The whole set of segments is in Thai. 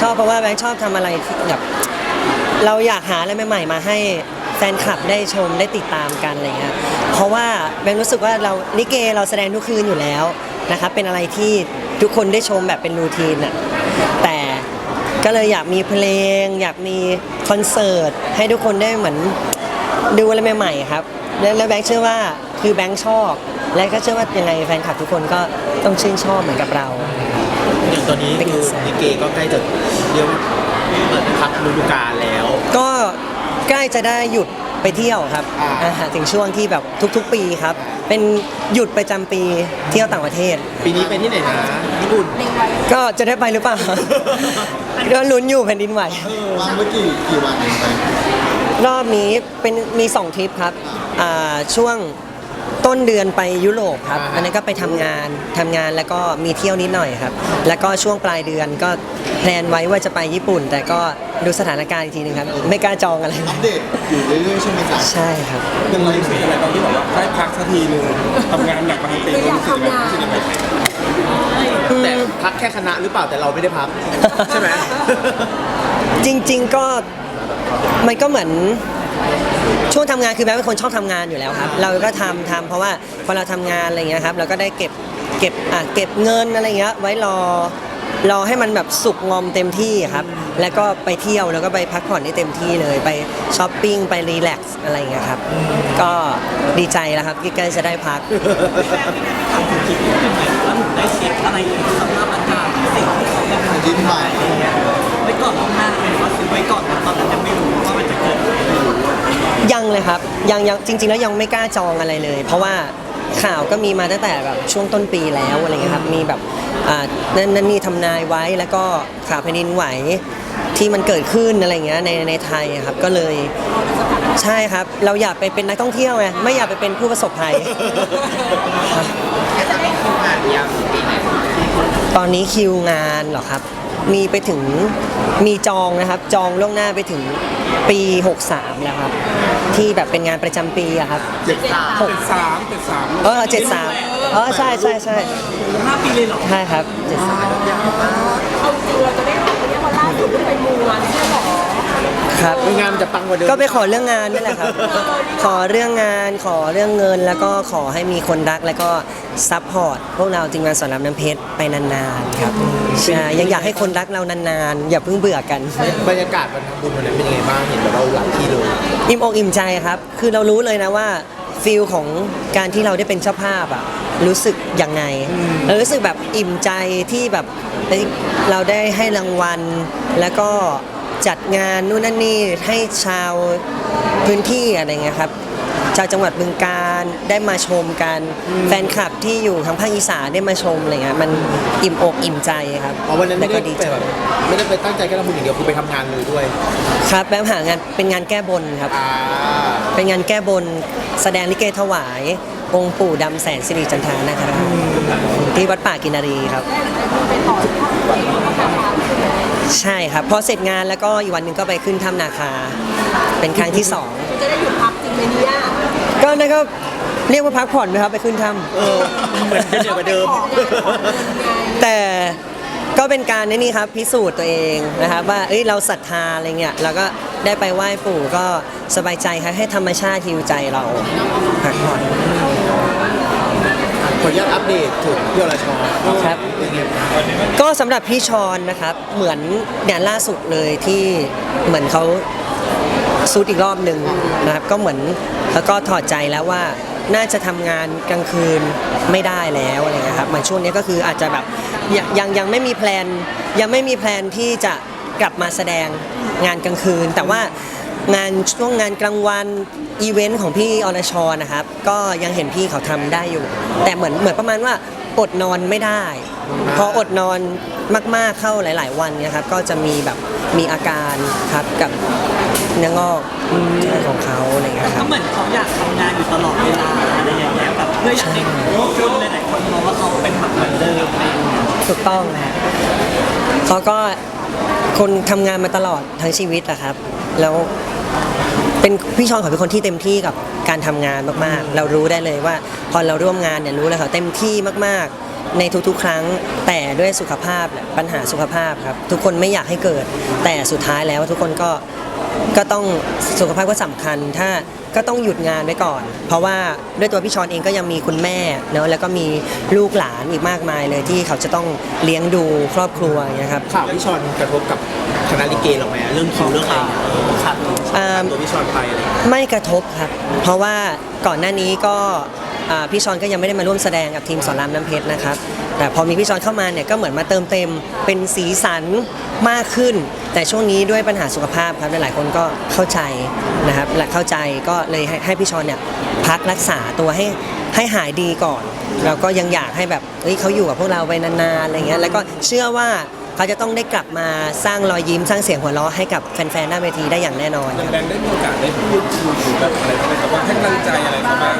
ชอบเพราะว่าแบงค์ชอบทำอะไรที่แบบเราอยากหาอะไรใหม่ๆมาให้แฟนคลับได้ชมได้ติดตามกันอะไรเงี้ยเพราะว่าแบงค์รู้สึกว่าเราลิเกเราแสดงทุกคืนอยู่แล้วนะครับเป็นอะไรที่ทุกคนได้ชมแบบเป็นรูทีนอะแต่ก็เลยอยากมีเพลง อยากมีคอนเสิร์ตให้ทุกคนได้เหมือนดูอะไรใหม่ๆครับแล้วแล้วแบงค์เชื่อว่าคือแบงค์ชอบ และก็เชื่อว่ายังไงแฟนคลับทุกคนก็ต้องชื่นชอบเหมือนกับเรา ตอนนี้คือลิเกก็ใกล้จะเรียกว่าเปิดพักฤดูกาลแล้ว ก็ใกล้จะได้หยุดไปเที่ยวครับอ่า อ่าฮะถึงช่วงที่แบบทุกๆ ปีครับ เป็นหยุดประจำปีเที่ยวต่างประเทศ ปีนี้ไปที่ไหนนะญี่ปุ่นก็จะได้ไปหรือเปล่า ก็ลุ้นอยู่แผ่นดินไหว วางไว้กี่กี่วันเองไปรอบนี้เป็นมี 2ทริปครับอ่าช่วง ต้นเดือนไปยุโรปครับอ่าฮะอันนั้นก็ไปทำงานทำงานแล้วก็มีเที่ยวนิดหน่อยครับ แล้วก็ช่วงปลายเดือนก็แพลนไว้ว่าจะไปญี่ปุ่น แต่ก็ดูสถานการณ์อีกทีหนึงครับ ไม่กล้าจองอะไรอัปเดตอยู่เรื่อยๆใช่ไหมจ๊ะใช่ครับยังไงรู้สึกยังไงตอนที่บอกว่าได้พักสักทีหนึ่งทำงานหนักมาทั้งปีรู้สึกยังไงรู้สึกยังไงแต่พักแค่คณะหรือเปล่าแต่เราไม่ได้พักใช่ไหมจริง ๆก็มันก็เหมือน ช่วงทำงานคือแม้เป็นคนชอบทำงานอยู่แล้วครับ เราก็ทำทำเพราะว่าพอเราทำงานอะไรเงี้ยครับ เราก็ได้เก็บเก็บอะเก็บเงินอะไรเงี้ยไว้รอรอให้มันแบบสุกงอมเต็มที่ครับ แล้วก็ไปเที่ยวแล้วก็ไปพักผ่อนได้เต็มที่เลยไปช้อปปิ้งไปรีแลกซ์อะไรเงี้ยครับ ก็ดีใจแล้วครับที่ใกล้จะได้พัก ได้เช็คอะไรสภาพอากาศสิ่งที่เขาแบบยิ้มใหม่ไว้ก่อนล่วงหน้าหรือว่าซื้อไว้ก่อนตอนนั้นยังไม่รู้ว่ามันจะเกิด ยังเลยครับยังยังจริง ๆ แล้วยังไม่กล้าจองอะไรเลย เพราะว่าข่าวก็มีมาตั้งแต่แบบช่วงต้นปีแล้วอะไรเงี้ยครับมีแบบอ่านั่นนั่นนี่ทำนายไว้แล้วก็ข่าวแผ่นดินไหวที่มันเกิดขึ้นอะไรเงี้ยในในไทยอะครับก็เลยใช่ครับ เราอยากไปเป็นนักท่องเที่ยวไงไม่อยากไปเป็นผู้ประสบภัยครับตอนนี้คิวงานเหรอครับ มีไปถึงมีจองนะครับ จองล่วงหน้าไปถึงปี 63 แล้วครับ ที่แบบเป็นงานประจำปีอะครับ เจ็ดสามหกสามเจ็ดสามเออเจ็ดสามเออใช่ใช่ใช่ห้าปีเลยเหรอใช่ครับเจ็ดสามเอาจริงเราจะได้ทำเนี่ยเพราะล่าสุดที่ไปมูวันใช่หรอ ครับ งานมันจะปังกว่าเดิม ก็ไปขอเรื่องงานนี่แหละครับ ขอเรื่องงานขอเรื่องเงินแล้วก็ขอให้มีคนรักแล้วก็ซัพพอร์ตพวกเราทีมงานสอนรามน้ำเพชรไปนานๆครับใช่ยังอยากให้คนรักเรานานๆ อย่าเพิ่งเบื่อกัน บรรยากาศวันทำบุญวันนั้นเป็นยังไงบ้างเห็นแบบเราหลายที่เลยอิ่มอกอิ่มใจครับ คือเรารู้เลยนะว่าฟิลของการที่เราได้เป็นเจ้าภาพอะรู้สึกยังไงเรารู้สึกแบบอิ่มใจที่แบบเอ้ยเราได้ให้รางวัล แล้วก็ จัดงานนู่นนั่นนี่ให้ชาวพื้นที่อะไรเงี้ยครับชาวจังหวัดบึงการได้มาชมกันแฟนคลับที่อยู่ทางภาคอีสานได้มาชมอะไรเงี้ยมันอิ่มอกอิ่มใจครับอ๋อวันนั้นแล้ไม่วได้ก็ดีไปใจแบบไม่ได้ไปตั้งใจแค่ทำบุญอย่างเดียวคือไปทำงานเลยด้วย ครับแบงค์หางานเป็นงานแก้บนครับอ่าเป็นงานแก้บนแสดงลิเกถวาย องค์ปู่ดำแสนสิริจันทรานะครับที่วัดป่ากินรีครับ ใช่ครับพอเสร็จงานแล้วก็อีกวันหนึ่งก็ไปขึ้นถ้ำนาคา เป็นครั้งที่สองคุณจะได้หยุดพักจริงไหมเนี่ยก็นั่นก็เรียกว่าพักผ่อนไหมครับไปขึ้นถ้เออเหมือนจะเหนือกว่าเดิมของงานของเงินไงำแต่ก็เป็นการนี่นี่ครับพิสูจน์ตัวเองนะครับว่าเอ้ยเราศรัทธาอะไรเงี้ยเราก็ได้ไปไหว้ปู่ก็สบายใจครับให้ธรรมชาติฮิวใจเราพักผ่อนข ออนุญาตอัปเดตถึงพี่อรชรครับเป็นไงบ้างก็สำหรับพี่ชอนนะครับ เหมือนเนี่ยล่าสุดเลยที่เหมือนเขาซูดอีกรอบหนึ่งนะครับ ก็เหมือนแล้วก็ถอดใจแล้วว่าน่าจะทำงานกลางคืนไม่ได้แล้วอะไรเงี้ยครับเหมือนช่วงนี้ก็คืออาจจะแบบยังยังยังไม่มีแพลนยังไม่มีแพลนที่จะกลับมาแสดงงานกลางคืน แต่ว่า งานช่วงงานกลางวันอีเวนต์ของพี่อรชรนะครับ ก็ยังเห็นพี่เขาทำได้อยู่ แต่เหมือนเหมือนประมาณว่าอดนอนไม่ได้ พออดนอนมาก ๆเข้าหลาย ๆ วันเนี่ยครับก็จะมีแบบมีอาการครับกับเนื้องอกของเขาอะไรอย่างเงี้ยคก็รับ เหมือนเขาอยากทำงานอยู่ตลอดเวลาอะไรอย่างเงี้ยแบบเพื่ออยากให้คนหลายๆคนมองว่าเขาเป็นแบบเหมือนเดิมอะไรอย่างเงี้ยถูกต้องนะฮะเขาก็คนทำงานมาตลอดทั้งชีวิตอะครับ แล้ว เป็นพี่ชอนเขาเป็นคนที่เต็มที่กับการทำงานมากๆ เรารู้ได้เลยว่า พอเราร่วมงานเนี่ยรู้เลยเขาเต็มที่มากๆ ในทุกๆ ครั้ง แต่ด้วยสุขภาพเนี่ยปัญหาสุขภาพครับทุกคนไม่อยากให้เกิด แต่สุดท้ายแล้วทุกคนก็ก็ต้องสุขภาพก็สำคัญ ถ้า ก็ต้องหยุดงานไว้ก่อน เพราะว่าด้วยตัวพี่ชอนเองก็ยังมีคุณแม่เนอะแล้วก็มีลูกหลานอีกมากมายเลยที่เขาจะต้องเลี้ยงดูครอบครัวอย่างเงี้ยครับ ข่าวพี่ชอนกระทบกับคณะลิเกเราไหมเรื่องคิวเรื่องอะไรอย่างเงี้ยขาดอ่าตัวพี่ชอนไปอะไรอย่างเงี้ยไม่กระทบครับ เพราะว่าก่อนหน้านี้ก็อ่าพี่ชอนก็ยังไม่ได้มาร่วมแสดงกับทีมสอนรามน้ำเพชรนะครับ แต่พอมีพี่ชอนเข้ามาเนี่ยก็เหมือนมาเติมเต็มเป็นสีสันมากขึ้น แต่ช่วงนี้ด้วยปัญหาสุขภาพครับหลายๆคนก็เข้าใจนะครับและเข้าใจก็เลยให้ให้พี่ชอนเนี่ยพักรักษาตัวให้ให้หายดีก่อน แล้วก็ยังอยากให้แบบเฮ้ยเขาอยู่กับพวกเราไปนานๆอะไรเงี้ยแล้วก็เชื่อว่าเขาจะต้องได้กลับมาสร้างรอยยิ้มสร้างเสียงหัวเราะให้กับแฟนๆหน้าเวทีได้อย่างแน่นอนแบงค์ได้มีโอกาสได้พูดคุยหรือแบบอะไรบ้างไหมครับว่าให้กำลังใจอะไรเขาบ้าง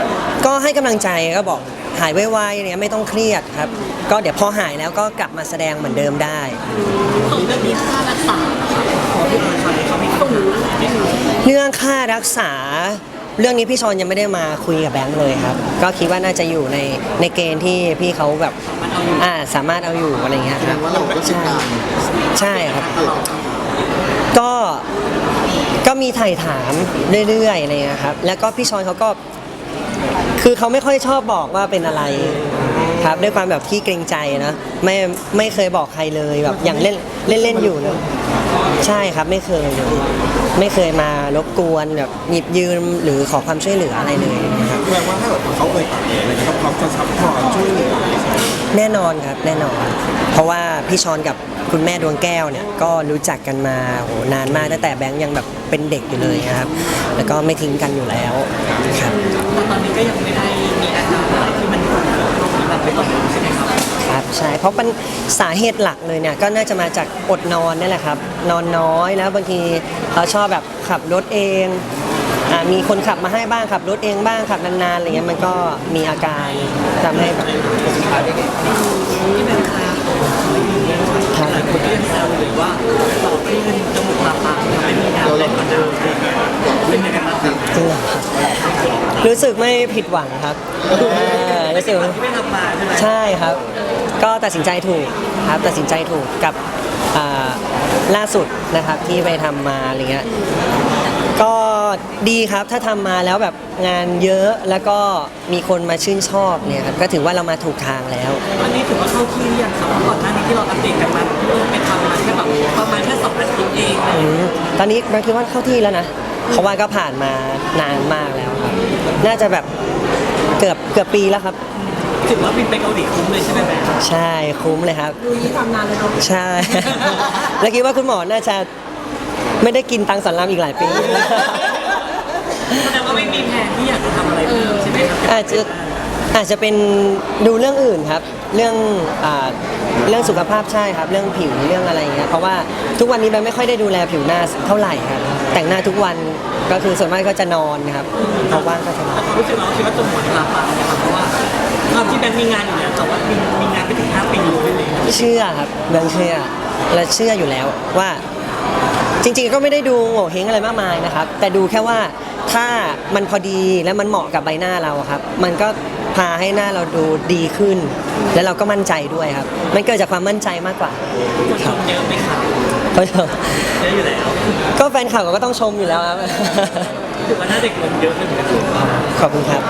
ก็ให้กำลังใจก็บอก หายไวๆเนี่ยไม่ต้องเครียดครับ ก็เดี๋ยวพอหายแล้วก็กลับมาแสดงเหมือนเดิมได้ ของเรื่องนี้ค่ารักษาครับของพี่ชอนเขามีสูงไหมครับเรื่องค่ารักษา เรื่องนี้พี่ชอนยังไม่ได้มาคุยกับแบงค์เลยครับ ก็คิดว่าน่าจะอยู่ในในเกณฑ์ที่พี่เขาแบบอ่าสามารถเอาอยู่อะไรเงี้ยแสคดรับงว่าเราก็ติดตามใช่ครับ ตลอดก็ก็มีถ่ายถามเรื่อยๆอะไรเงี้ยครับ แล้วก็พี่ชอนเขาก็ คือเขาไม่ค่อยชอบบอกว่าเป็นอะไรครับด้วยความแบบที่เกรงใจนะไม่ไม่เคยบอกใครเลยแบบอย่างเล่นเล่นเล่นอยู่นะใช่ครับไม่เคยเลยไม่เคยมารบกวนแบบหยิบยืมหรือขอความช่วยเหลืออะไรเลยนะครับแปลว่าถ้าเกิดเขาเคยตัดอะไรเงี้ยเขาจะซัพพอร์ตช่วยเหลือแน่นอนครับแน่นอน เพราะว่าพี่ชอนกับคุณแม่ดวงแก้วเนี่ยก็รู้จักกันมาโหนานมากตั้งแต่แบงค์ยังแบบเป็นเด็กอยู่เลยนะครับ แล้วก็ไม่ทิ้งกันอยู่แล้วครับแต่ตอนนี้ก็ยังไม่ได้มี ไม่ต้องใช่ไหมครับครับใช่เพราะเป็นสาเหตุหลักเลยเนี่ยก็น่าจะมาจากอดนอนนี่แหละครับ นอนน้อยแล้วบางทีเขาชอบแบบขับรถเองอ่ามีคนขับมาให้บ้างขับรถเองบ้างขับนานๆอะไรเงี้ยมันก็มีอาการทำให้แบบที่เป็นคาครับ หลายคนก็ยังแซวเลยว่าต่อขึ้น รู้สึกไม่ผิดหวังครับเออรู้สึกที่ไม่ทำมาใช่ไหมใช่ครับ ก็ตัดสินใจถูกครับตัดสินใจถูกกับอ่าล่าสุดนะครับที่ไปทำมาอะไรเงี้ยก็ดีครับถ้าทำมาแล้วแบบงานเยอะแล้วก็มีคนมาชื่นชอบเนี่ยครับก็ถือว่าเรามาถูกทางแล้ว อันนี้ถือว่าเข้าที่หรือยังครับเพราะก่อนหน้านี้ที่เราอัปเดตกันมาเพิ่งไปทำมาแค่แบบประมาณแค่สองอาทิตย์เองอะไรอย่างอืเงี้ยมตอนนี้เราคิดว่าเข้าที่แล้วนะ เพราะว่าก็ผ่านมานานมากแล้วครับ น่าจะแบบเกือบเกือบปีแล้วครับ ถือว่าบินไปเกาหลีคุ้มเลยใช่ไหมแม่ใช่คุ้มเลยครับ ดูยี่ทำนานเลยเนาะใช่ แล้วคิดว่าคุณหมอน่าจะไม่ได้กินตังค์สอนรามอีกหลายปี แสดงว่าไม่มีแผนที่อยากจะทำอะไรเพิ่มใช่ไหมครับอาจจะ อาจจะเป็นดูเรื่องอื่นครับ เรื่องอ่าเรื่องสุขภาพใช่ครับ เรื่องผิวเรื่องอะไรอย่างเงี้ยเพราะว่าทุกวันนี้แบงค์ไม่ค่อยได้ดูแลผิวหน้าเท่าไหร่ครับ แต่งหน้าทุกวันก็คือส่วนมากก็จะนอนครับพอว่างก็จะนอนแต่ความรู้สึกเราคิดว่าจมูกมาปากเนี่ยครับเพราะว่าความที่แบงค์มีงานอยู่แล้วแต่ว่ามีมีงานไปถึงห้าปีเลยเลยเชื่อครับแบงค์เชื่อและเชื่ออยู่แล้วว่าจริงๆก็ไม่ได้ดูโง่เฮงอะไรมากมายนะครับ แต่ดูแค่ว่าถ้ามันพอดีและมันเหมาะกับใบหน้าเราอะครับ มันก็ พาให้หน้าเราดูดีขึ้น แล้วเราก็มั่นใจด้วยครับ มันเกิดจากความมั่นใจมากกว่าชรับเยอะไหมครับเยอะอยู่แล้ว ก็แฟนคลับก็ต้องชมอยู่แล้วครับถือว่าหน้าเด็กลงเยอะขึ้นนะครับขอบคุณครับ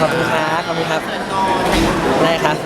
ขอบคุณครับขอบคุณครับได้ครับ